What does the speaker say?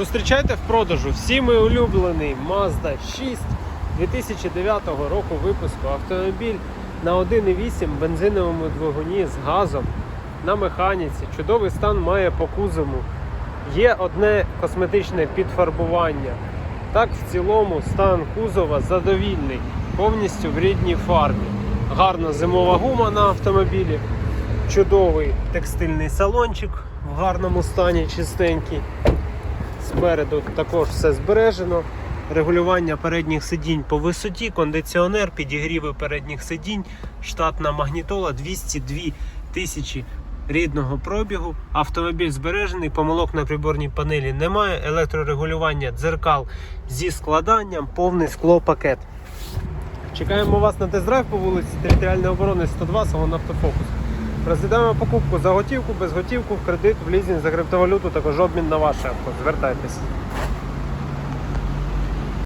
Зустрічайте в продажу всі мій улюблений Mazda 6 2009 року випуску. Автомобіль на 1,8 бензиновому двигуні з газом на механіці. Чудовий стан має по кузову. Є одне косметичне підфарбування. Так, в цілому стан кузова задовільний, повністю в рідній фарбі. Гарна зимова гума на автомобілі, чудовий текстильний салончик в гарному стані, чистенький. Спереду також все збережено. Регулювання передніх сидінь по висоті, кондиціонер, підігріви передніх сидінь, штатна магнітола 202 тисячі рідного пробігу. Автомобіль збережений, помилок на приборній панелі немає. Електрорегулювання дзеркал зі складанням, повний склопакет. Чекаємо вас на тест-драйв по вулиці Територіальної оборони 102, салон автофокус. Розглядаємо покупку за готівку, без готівку, в кредит, в лізінг за криптовалюту, також обмін на ваше авто. Звертайтеся.